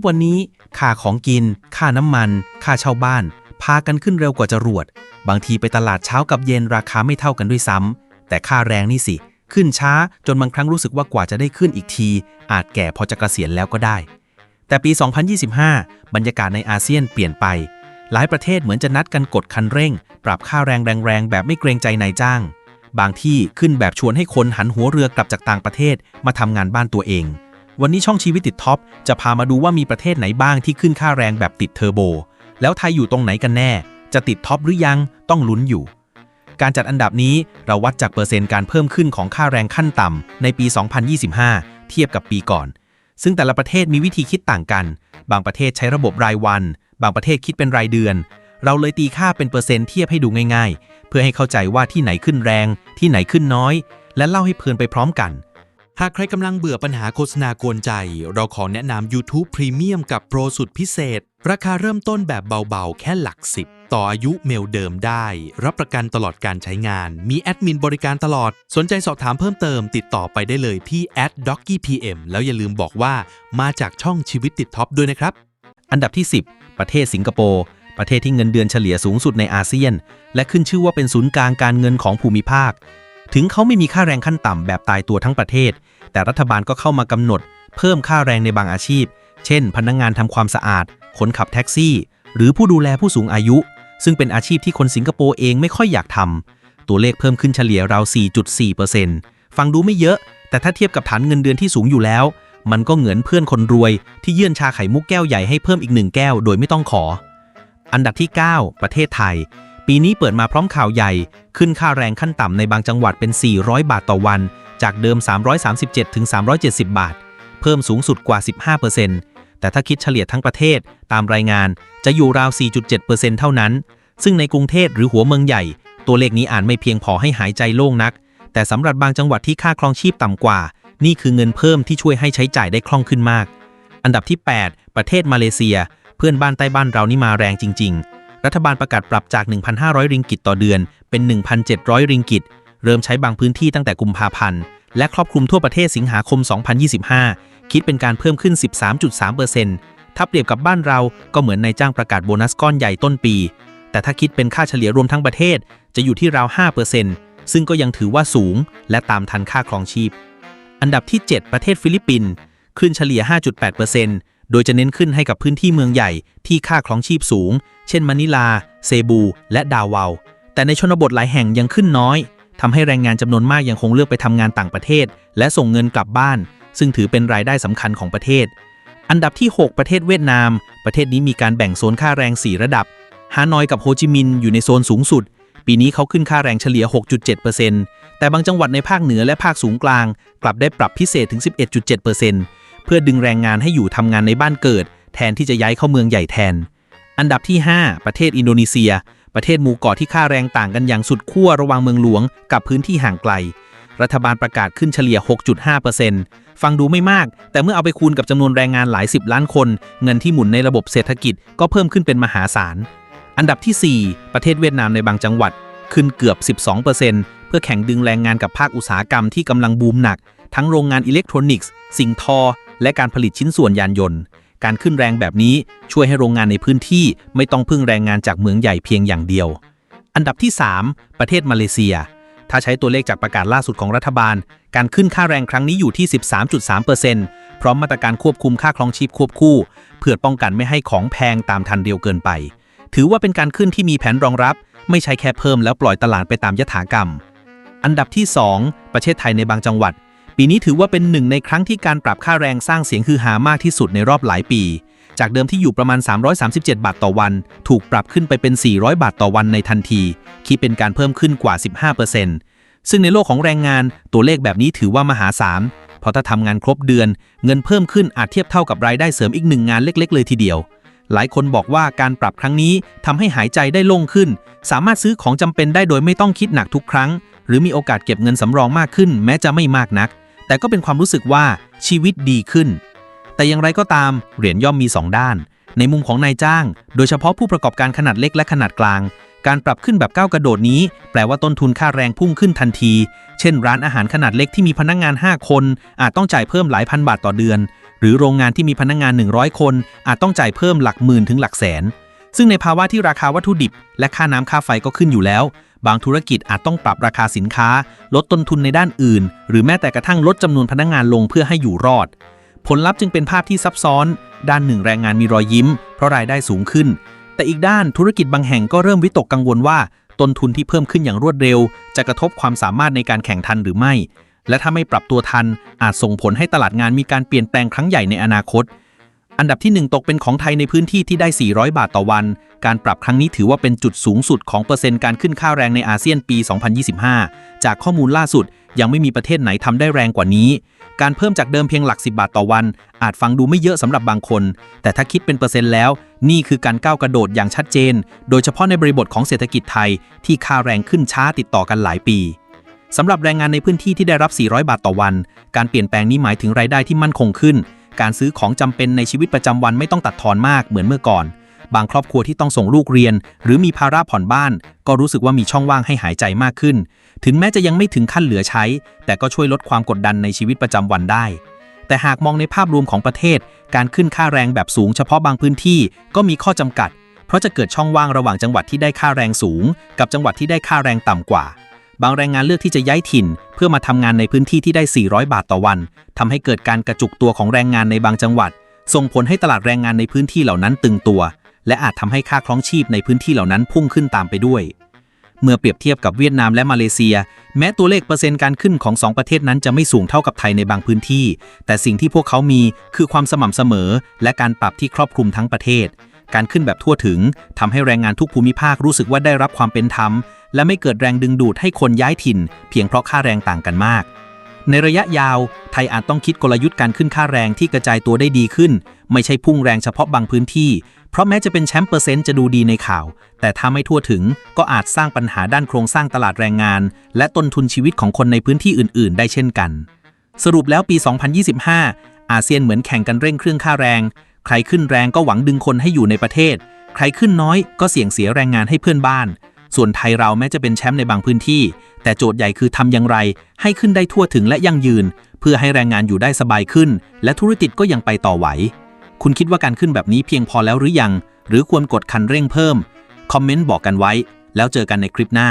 บวันนี้ค่าของกิน ค่าน้ำมัน ค่าเช่าบ้าน พากันขึ้นเร็วกว่าจรวด บางทีไปตลาดเช้ากับเย็นราคาไม่เท่ากันด้วยซ้ำแต่ค่าแรงนี่สิ ขึ้นช้าจนบางครั้งรู้สึกว่ากว่าจะได้ขึ้นอีกที อาจแก่พอจะเกษียณแล้วก็ได้ แต่ปี 2025 บรรยากาศในอาเซียนเปลี่ยนไป หลายประเทศเหมือนจะนัดกันกดคันเร่ง ปรับค่าแรงแรงๆแบบไม่เกรงใจนายจ้าง บางที่ขึ้นแบบชวนให้คนหันหัวเรือกลับจากต่างประเทศมาทำงานบ้านตัวเอง วันนี้ช่องชีวิตติดท็อปจะพามาดูว่ามีประเทศไหนบ้างที่ขึ้นค่าแรงแบบติดเทอร์โบ แล้วไทยอยู่ตรงไหนกันแน่ จะติดท็อปหรือยังต้องลุ้นอยู่ การจัดอันดับนี้เราวัดจากเปอร์เซ็นต์การเพิ่มขึ้นของค่าแรงขั้นต่ำในปี 2025 เทียบกับปีก่อน ซึ่งแต่ละประเทศมีวิธีคิดต่างกัน บางประเทศใช้ระบบรายวัน บางประเทศคิดเป็นรายเดือน เราเลยตีค่าเป็นเปอร์เซ็นต์เทียบให้ดูง่าย ๆ เพื่อให้เข้าใจว่าที่ไหนขึ้นแรง ที่ไหนขึ้นน้อย และเล่าให้เพลินไปพร้อมกัน หากใครกำลังเบื่อปัญหาโฆษณากวนใจ เราขอแนะนำ YouTube Premium กับโปรสุดพิเศษ ราคาเริ่มต้นแบบเบาๆ แค่หลักสิบต่ออายุเมลเดิมได้ รับประกันตลอดการใช้งาน มีแอดมินบริการตลอด สนใจสอบถามเพิ่มเติม ติดต่อไปได้เลยที่ @dockypm แล้วอย่าลืมบอกว่ามาจากช่องชีวิตติดท็อปด้วยนะครับ อันดับที่ 10 ประเทศสิงคโปร์ประเทศที่เงินเดือนเฉลี่ยสูงสุดในอาเซียน และขึ้นชื่อว่าเป็นศูนย์กลางการเงินของภูมิภาค ถึงเขาไม่มีค่าแรงขั้นต่ำแบบตายตัวทั้งประเทศ แต่รัฐบาลก็เข้ามากำหนด เพิ่มค่าแรงในบางอาชีพ เช่น พนักงงานทำความสะอาด คนขับแท็กซี่ หรือผู้ดูแลผู้สูงอายุ ซึ่งเป็นอาชีพที่คนสิงคโปร์เองไม่ค่อยอยากทำตัวเลขเพิ่มขึ้นเฉลี่ยราว 4.4%ฟังดูไม่เยอะ แต่ถ้าเทียบกับฐานเงินเดือนที่สูงอยู่แล้ว มันก็เหมือนเพื่อนคนรวย ที่ยื่นชาไข่มุกแก้วใหญ่ให้เพิ่มอีกหนึ่งแก้ว โดยไม่ต้องขอ อันดับที่ 9 ประเทศไทย ปีนี้เปิดมาพร้อมข่าวใหญ่ ขึ้นค่าแรงขั้นต่ำในบางจังหวัดเป็น 400 บาทต่อวัน จากเดิม 337 ถึง 370 บาท เพิ่มสูงสุดกว่า 15%แต่ถ้าคิดเฉลี่ยทั้งประเทศตามรายงานจะอยู่ราว 4.7%เท่านั้น ซึ่งในกรุงเทพหรือหัวเมืองใหญ่ ตัวเลขนี้อ่านไม่เพียงพอให้หายใจโล่งนัก แต่สำหรับบางจังหวัดที่ค่าครองชีพต่ำกว่า นี่คือเงินเพิ่มที่ช่วยให้ใช้จ่ายได้คล่องขึ้นมาก อันดับที่ 8 ประเทศมาเลเซีย เพื่อนบ้านใต้บ้านเรานี่มาแรงจริง ๆ รัฐบาลประกาศปรับจาก 1,500 ริงกิตต่อเดือน เป็น 1,700 ริงกิต เริ่มใช้บางพื้นที่ตั้งแต่กุมภาพันธ์ และครอบคลุมทั่วประเทศสิงหาคม 2025 คิดเป็นการเพิ่มขึ้น 13.3%ถ้าเปรียบกับบ้านเราก็เหมือนนายจ้างประกาศโบนัสก้อนใหญ่ต้นปี แต่ถ้าคิดเป็นค่าเฉลี่ยรวมทั้งประเทศ จะอยู่ที่ราว 5%ซึ่งก็ยังถือว่าสูง และตามทันค่าครองชีพ อันดับที่ 7 ประเทศฟิลิปปินส์ขึ้นเฉลี่ย 5.8% โดยจะเน้นขึ้นให้กับพื้นที่เมืองใหญ่ที่ค่าครองชีพสูง เช่นมะนิลา เซบู และดาวาวแต่ในชนบทหลายแห่งยังขึ้นน้อยทำให้แรงงานจำนวนมากยังคงเลือกไปทำงานต่างประเทศ และส่งเงินกลับบ้าน ซึ่งถือเป็นรายได้สำคัญของประเทศ อันดับที่ 6 ประเทศเวียดนาม ประเทศนี้มีการแบ่งโซนค่าแรง 4 ระดับ ฮานอยกับโฮจิมินห์อยู่ในโซนสูงสุด ปีนี้เขาขึ้นค่าแรงเฉลี่ย 6.7%แต่บางจังหวัดในภาคเหนือและภาคสูงกลาง กลับได้ปรับพิเศษถึง 11.7% เพื่อดึงแรงงานให้อยู่ทำงานในบ้านเกิด แทนที่จะย้ายเข้าเมืองใหญ่แทน อันดับที่ 5 ประเทศอินโดนีเซีย ประเทศหมู่เกาะที่ค่าแรงต่างกันอย่างสุดขั้วระหว่างเมืองหลวงกับพื้นที่ห่างไกล รัฐบาลประกาศขึ้นเฉลี่ย 6.5%ฟังดูไม่มาก แต่เมื่อเอาไปคูณกับจำนวนแรงงานหลายสิบล้านคน เงินที่หมุนในระบบเศรษฐกิจก็เพิ่มขึ้นเป็นมหาศาล อันดับที่ 4 ประเทศเวียดนามในบางจังหวัด ขึ้นเกือบ 12%เพื่อแข่งดึงแรงงานกับภาคอุตสาหกรรมที่กำลังบูมหนักทั้งโรงงานอิเล็กทรอนิกส์ สิ่งทอ และการผลิตชิ้นส่วนยานยนต์ การขึ้นแรงแบบนี้ช่วยให้โรงงานในพื้นที่ไม่ต้องพึ่งแรงงานจากเมืองใหญ่เพียงอย่างเดียว อันดับที่ 3 ประเทศมาเลเซีย ถ้าใช้ตัวเลขจากประกาศล่าสุดของรัฐบาล การขึ้นค่าแรงครั้งนี้อยู่ที่ 13.3%พร้อมมาตรการควบคุมค่าครองชีพควบคู่ เพื่อป้องกันไม่ให้ของแพงตามทันเดียวเกินไป ถือว่าเป็นการขึ้นที่มีแผนรองรับ ไม่ใช่แค่เพิ่มแล้วปล่อยตลาดไปตามยถากรรม อันดับที่ 2 ประเทศไทยในบางจังหวัด ปีนี้ถือว่าเป็นหนึ่งในครั้งที่การปรับค่าแรงสร้างเสียงฮือฮามากที่สุดในรอบหลายปี จากเดิมที่อยู่ประมาณ 337 บาทต่อวัน ถูกปรับขึ้นไปเป็น 400 บาทต่อวันในทันที คิดเป็นการเพิ่มขึ้นกว่า 15%ซึ่งในโลกของแรงงานตัวเลขแบบนี้ถือว่ามหาศาลเพราะถ้าทำงานครบเดือน เงินเพิ่มขึ้นอาจเทียบเท่ากับรายได้เสริมอีกหนึ่งงานเล็ก ๆ เลยทีเดียว หลายคนบอกว่าการปรับครั้งนี้ทำให้หายใจได้โล่งขึ้น สามารถซื้อของจำเป็นได้โดยไม่ต้องคิดหนักทุกครั้ง หรือมีโอกาสเก็บเงินสำรองมากขึ้น แม้จะไม่มากนัก แต่ก็เป็นความรู้สึกว่าชีวิตดีขึ้น แต่อย่างไรก็ตามเหรียญย่อมมี 2 ด้าน ในมุมของนายจ้าง โดยเฉพาะผู้ประกอบการขนาดเล็กและขนาดกลาง การปรับขึ้นแบบก้าวกระโดดนี้ แปลว่าต้นทุนค่าแรงพุ่งขึ้นทันที เช่น ร้านอาหารขนาดเล็กที่มีพนักงงาน 5 คน อาจต้องจ่ายเพิ่มหลายพันบาทต่อเดือน หรือโรงงานที่มีพนักงาน 100 คน อาจต้องจ่ายเพิ่มหลักหมื่นถึงหลักแสนซึ่งในภาวะที่ราคาวัตถุดิบ และค่าน้ำค่าไฟก็ขึ้นอยู่แล้ว บางธุรกิจอาจต้องปรับราคาสินค้า ลดต้นทุนในด้านอื่น หรือแม้แต่กระทั่งลดจำนวนพนักงานลงเพื่อให้อยู่รอด ผลลัพธ์จึงเป็นภาพที่ซับซ้อน ด้านหนึ่งแรงงานมีรอยยิ้ม เพราะรายได้สูงขึ้น แต่อีกด้านธุรกิจบางแห่งก็เริ่มวิตกกังวลว่า ต้นทุนที่เพิ่มขึ้นอย่างรวดเร็ว จะกระทบความสามารถในการแข่งทันหรือไม่ และถ้าไม่ปรับตัวทัน อาจส่งผลให้ตลาดงานมีการเปลี่ยนแปลงครั้งใหญ่ในอนาคต อันดับที่ 1 ตกเป็นของไทยในพื้นที่ที่ได้ 400 บาทต่อวัน การปรับครั้งนี้ถือว่าเป็นจุดสูงสุดของเปอร์เซ็นต์การขึ้นค่าแรงในอาเซียนปี 2025 จากข้อมูลล่าสุดยังไม่มีประเทศไหนทำได้แรงกว่านี้ การเพิ่มจากเดิมเพียงหลัก 10 บาทต่อวัน อาจฟังดูไม่เยอะสำหรับบางคน แต่ถ้าคิดเป็นเปอร์เซ็นต์แล้ว นี่คือการก้าวกระโดดอย่างชัดเจน โดยเฉพาะในบริบทของเศรษฐกิจไทย ที่ค่าแรงขึ้นช้าติดต่อกันหลายปีสำหรับแรงงานในพื้นที่ที่ได้รับ 400 บาทต่อวัน การเปลี่ยนแปลงนี้หมายถึงรายได้ที่มั่นคงขึ้น การซื้อของจำเป็นในชีวิตประจำวันไม่ต้องตัดทอนมากเหมือนเมื่อก่อน บางครอบครัวที่ต้องส่งลูกเรียน หรือมีภาระผ่อนบ้าน ก็รู้สึกว่ามีช่องว่างให้หายใจมากขึ้น ถึงแม้จะยังไม่ถึงขั้นเหลือใช้ แต่ก็ช่วยลดความกดดันในชีวิตประจำวันได้ แต่หากมองในภาพรวมของประเทศ การขึ้นค่าแรงแบบสูงเฉพาะบางพื้นที่ก็มีข้อจำกัด เพราะจะเกิดช่องว่างระหว่างจังหวัดที่ได้ค่าแรงสูง กับจังหวัดที่ได้ค่าแรงต่ำกว่า บางแรงงานเลือกที่จะย้ายถิ่น เพื่อมาทำงานในพื้นที่ที่ได้ 400 บาทต่อวันทำให้เกิดการกระจุกตัวของแรงงานในบางจังหวัด ส่งผลให้ตลาดแรงงานในพื้นที่เหล่านั้นตึงตัว และอาจทำให้ค่าครองชีพในพื้นที่เหล่านั้นพุ่งขึ้นตามไปด้วย เมื่อเปรียบเทียบกับเวียดนามและมาเลเซีย แม้ตัวเลขเปอร์เซ็นต์การขึ้นของ 2 ประเทศนั้นจะไม่สูงเท่ากับไทยในบางพื้นที่ แต่สิ่งที่พวกเขามีคือความสม่ำเสมอ และการปรับที่ครอบคลุมทั้งประเทศการขึ้นแบบทั่วถึงทำให้แรงงานทุกภูมิภาครู้สึกว่าได้รับความเป็นธรรม และไม่เกิดแรงดึงดูดให้คนย้ายถิ่น เพียงเพราะค่าแรงต่างกันมาก ในระยะยาว ไทยอาจต้องคิดกลยุทธ์การขึ้นค่าแรงที่กระจายตัวได้ดีขึ้น ไม่ใช่พุ่งแรงเฉพาะบางพื้นที่ เพราะแม้จะเป็นแชมป์เปอร์เซ็นต์จะดูดีในข่าว แต่ถ้าไม่ทั่วถึงก็อาจสร้างปัญหาด้านโครงสร้างตลาดแรงงาน และต้นทุนชีวิตของคนในพื้นที่อื่น ๆ ได้เช่นกัน สรุปแล้วปี 2025 อาเซียนเหมือนแข่งกันเร่งเครื่องค่าแรง ใครขึ้นแรงก็หวังดึงคนให้อยู่ในประเทศ ใครขึ้นน้อยก็เสี่ยงเสียแรงงานให้เพื่อนบ้าน ส่วนไทยเราแม้จะเป็นแชมป์ในบางพื้นที่ แต่โจทย์ใหญ่คือทำอย่างไร ให้ขึ้นได้ทั่วถึงและยั่งยืน เพื่อให้แรงงานอยู่ได้สบายขึ้น และธุรกิจก็ยังไปต่อไหว คุณคิดว่าการขึ้นแบบนี้เพียงพอแล้วหรือยัง หรือควรกดคันเร่งเพิ่ม คอมเมนต์บอกกันไว้ แล้วเจอกันในคลิปหน้า